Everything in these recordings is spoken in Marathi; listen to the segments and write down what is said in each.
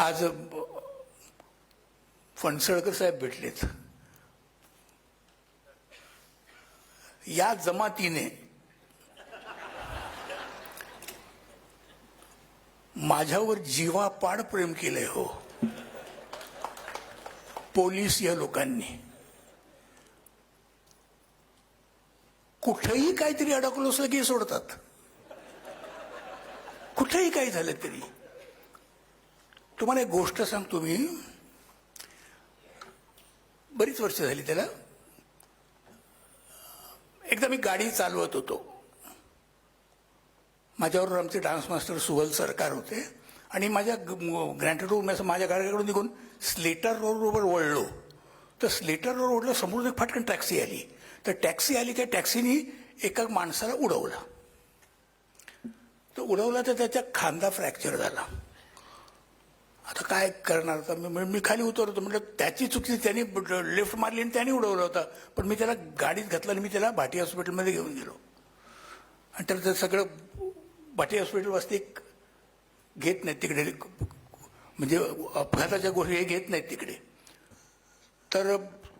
आज फणसळकर साहेब भेटलेत. या जमातीने माझ्यावर जीवापाड प्रेम केलंय हो. पोलीस या लोकांनी. कुठंही काहीतरी अडकलो असलं की सोडतात. कुठंही काही झालं तरी. तुम्हाला एक गोष्ट सांगतो मी. बरीच वर्ष झाली त्याला. एकदा मी गाडी चालवत होतो. माझ्यावर आमचे डान्स मास्टर सुवल सरकार होते. आणि माझ्या ग्रँटेड रोड असं माझ्या गाडीकडून निघून स्लेटर रोडवर वळलो. तर स्लेटर रोड वळलं समोरून एक फाटकन टॅक्सी आली. तर टॅक्सी आली काय टॅक्सीनी एका माणसाला उडवला. तर उडवला तर त्याच्या खांदा फ्रॅक्चर झाला. आता काय करणार? होता मी मी- खाली उतरतो म्हटलं त्याची चुकी त्यांनी लिफ्ट मारली आणि त्याने उडवलं होतं. पण मी त्याला गाडीत घातलं आणि मी त्याला भाटी हॉस्पिटलमध्ये घेऊन गेलो. आणि तर ते सगळं भाटी हॉस्पिटल वस्ती घेत नाहीत तिकडे. म्हणजे अपघाताच्या गोष्टी हे घेत नाहीत तिकडे. तर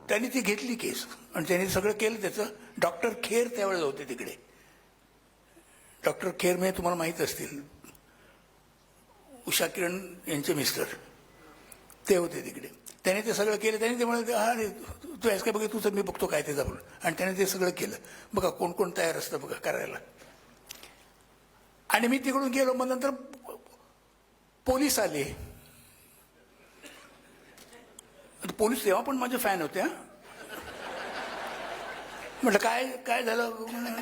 त्यांनी ती घेतली केस. आणि त्यांनी सगळं केलं त्याचं. डॉक्टर खेर त्यावेळेला होते तिकडे. डॉक्टर खेर म्हणजे तुम्हाला माहीत असतील. उषा किरण यांचे मिस्टर. ते होते तिकडे. त्याने ते सगळं केलं. त्याने ते म्हणाले हा रे तू आहेस काय बघा तुझं मी बघतो काय ते जाऊन. आणि त्याने ते सगळं केलं. बघा कोण कोण तयार असतं बघा करायला. आणि मी तिकडून गेलो मग नंतर पोलीस आले. पोलीस तेव्हा पण माझे फॅन होते म्हटलं काय काय झालं?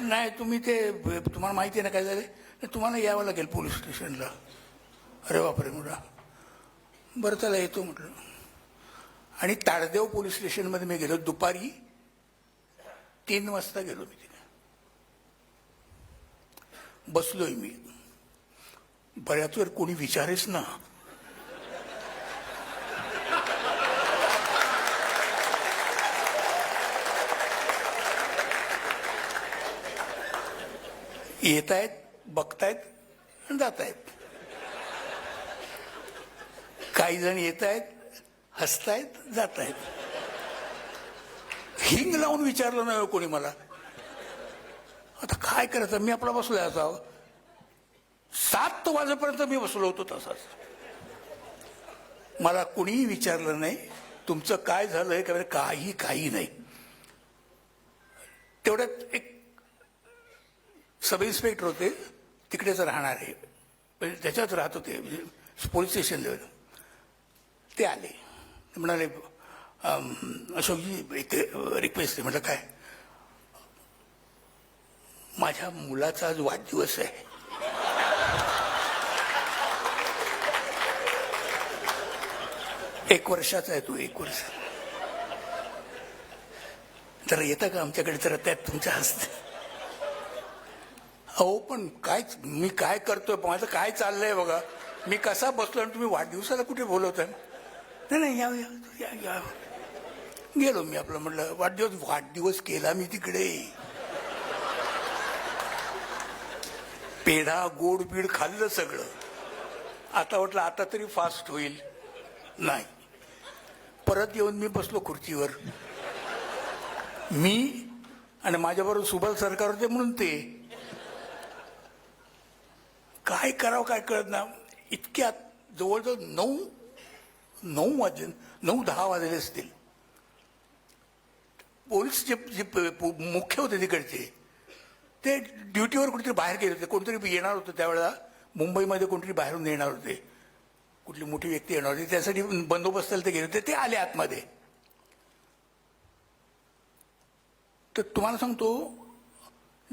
नाही तुम्ही ते तुम्हाला माहिती आहे ना काय झालं तुम्हाला यावं लागेल पोलीस स्टेशनला. अरे बापरे मुला. बरं चला येतो म्हटलं. आणि ताडदेव पोलीस स्टेशनमध्ये मी गेलो. दुपारी तीन वाजता गेलो मी तिथे. बसलोय मी. बऱ्याच वेळ कोणी विचारेच ना. येत आहेत बघतायत आणि जात आहेत काही जण येत आहेत हसतायत जात आहेत हिंग लावून विचारलं नाही हो कोणी मला. आता काय करायचं? मी आपला बसलोय असा सात वाजेपर्यंत मी बसलो होतो तसाच. मला कुणीही विचारलं नाही तुमचं काय झालंय? का काही काही नाही. तेवढ्यात एक सब इन्स्पेक्टर होते तिकडेच राहणारे. म्हणजे त्याच्यात राहत होते म्हणजे पोलीस स्टेशन लेवल ते आले. म्हणाले अशोकजी एक रिक्वेस्ट आहे. म्हटलं काय? माझ्या मुलाचा आज वाढदिवस आहे. एक वर्षाचा आहे तू एक वर्ष. जरा येतं का आमच्याकडे? जरा त्यात तुमच्या हस्ते. अहो पण काय मी काय करतोय? माझं काय चाललंय बघा? मी कसा बसलो आणि तुम्ही वाढदिवसाला कुठे बोलवताय? नाही नाही या या, या गेलो मी आपलं म्हटलं वाढदिवस वाढदिवस केला मी तिकडे. पेढा गोड बीड खाल्लं सगळं. आता वाटलं आता तरी फास्ट होईल. नाही. परत येऊन मी बसलो खुर्चीवर. मी आणि माझ्याबरोबर सुबल सरकार होते म्हणून ते. काय करावं काय कळत ना. इतक्यात जवळजवळ नऊ नऊ वाजले नऊ दहा वाजले असतील. पोलीस जे जे मुख्य होते तिकडचे ते ड्युटीवर कुठेतरी बाहेर गेले होते. कोणतरी येणार होतं त्यावेळेला मुंबईमध्ये कोणतरी बाहेरून येणार होते. कुठली मोठी व्यक्ती येणार होती. त्यासाठी बंदोबस्ताला ते गेले होते. ते आले आतमध्ये. तर तुम्हाला सांगतो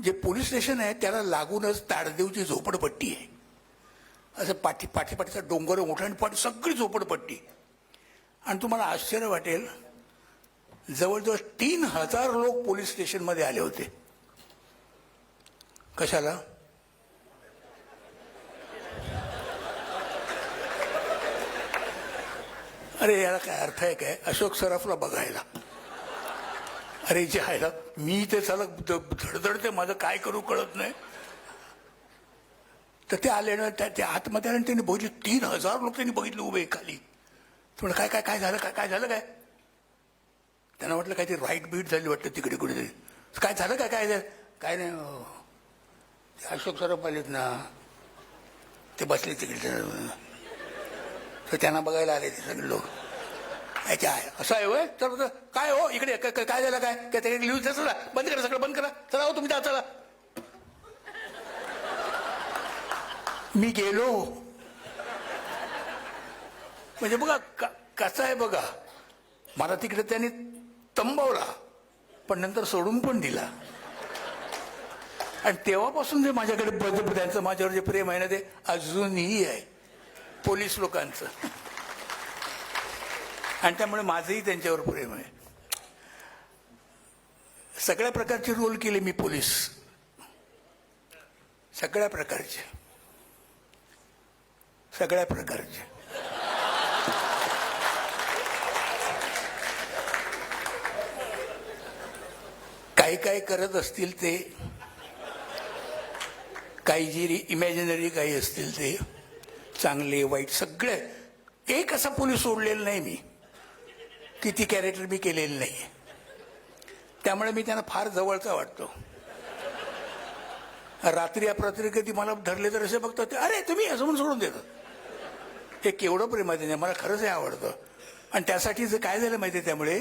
जे पोलीस स्टेशन आहे त्याला लागूनच ताडदेवची झोपडपट्टी आहे. असं पाठी पाठीपाठीचा डोंगर मोठा आणि पाठी सगळी झोपडपट्टी. आणि तुम्हाला आश्चर्य वाटेल जवळजवळ तीन हजार लोक पोलीस स्टेशनमध्ये आले होते. कशाला? अरे याला काय अर्थ आहे काय? अशोक सराफला बघायला. अरे जे आहे मी ते चालक धडधडते माझं काय करू कळत नाही. तर ते आले ना त्या त्या आतमध्ये आले आणि त्यांनी बघितले तीन हजार लोक त्यांनी बघितले उभे खाली. थोडं काय काय काय झालं काय काय झालं काय? त्यांना वाटलं काय ते राईट बीट झाली वाटतं तिकडे कुठेतरी. काय झालं काय काय झालं काय नाही अहो. ते अशोक सराफ आलेत ना ते बसले तिकडे. तर त्यांना बघायला आले ते सगळे लोक. अच्छा आहे? असं आहे होय? तर काय हो? इकडे काय काय- झालं काय? काय ते लिहून चला बंद करा सगळं बंद करा. चला हो तुम्ही जा चला. मी गेलो. म्हणजे बघा का कसं आहे बघा. मला तिकडे त्यांनी तंबवला पण नंतर सोडून पण दिला. आणि तेव्हापासून जे माझ्याकडे बद- त्यांचं माझ्यावर जे प्रेम आहे ना ते अजूनही आहे. पोलीस लोकांचं. आणि त्यामुळे माझंही त्यांच्यावर प्रेम आहे. सगळ्या प्रकारचे रोल केले मी पोलीस. सगळ्या प्रकारचे. सगळ्या प्रकारचे. काही काही करत असतील ते. काही जी इमॅजिनरी काही असतील ते. चांगले वाईट सगळे. एक असा पोलीस सोडलेला नाही मी. की ती कॅरेक्टर मी केलेली नाही. त्यामुळे मी त्यांना फार जवळचा वाटतो. रात्री अपरात्री कधी मला धरले तर असे बघतात ते, अरे तुम्ही असं म्हणून सोडून देतात हे केवढं प्रेम आहे मला खरंच हे आवडतं. आणि त्यासाठी जर काय झालं माहिती आहे त्यामुळे?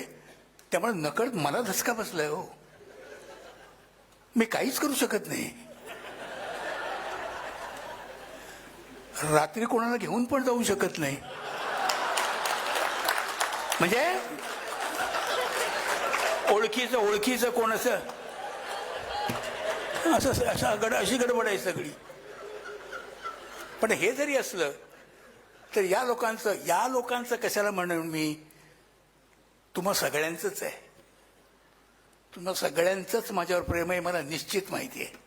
त्यामुळे नकळत मला धसका बसलाय हो. मी काहीच करू शकत नाही. रात्री कोणाला घेऊन पण जाऊ शकत नाही. म्हणजे? ओळखीचं ओळखीचं कोण असं? असं असं गड अशी गडबड आहे सगळी. पण हे जरी असलं तर या लोकांचं या लोकांचं कशाला म्हणून मी? तुम्हा सगळ्यांचंच आहे. तुम्हाला सगळ्यांचंच माझ्यावर प्रेम आहे मला निश्चित माहिती आहे.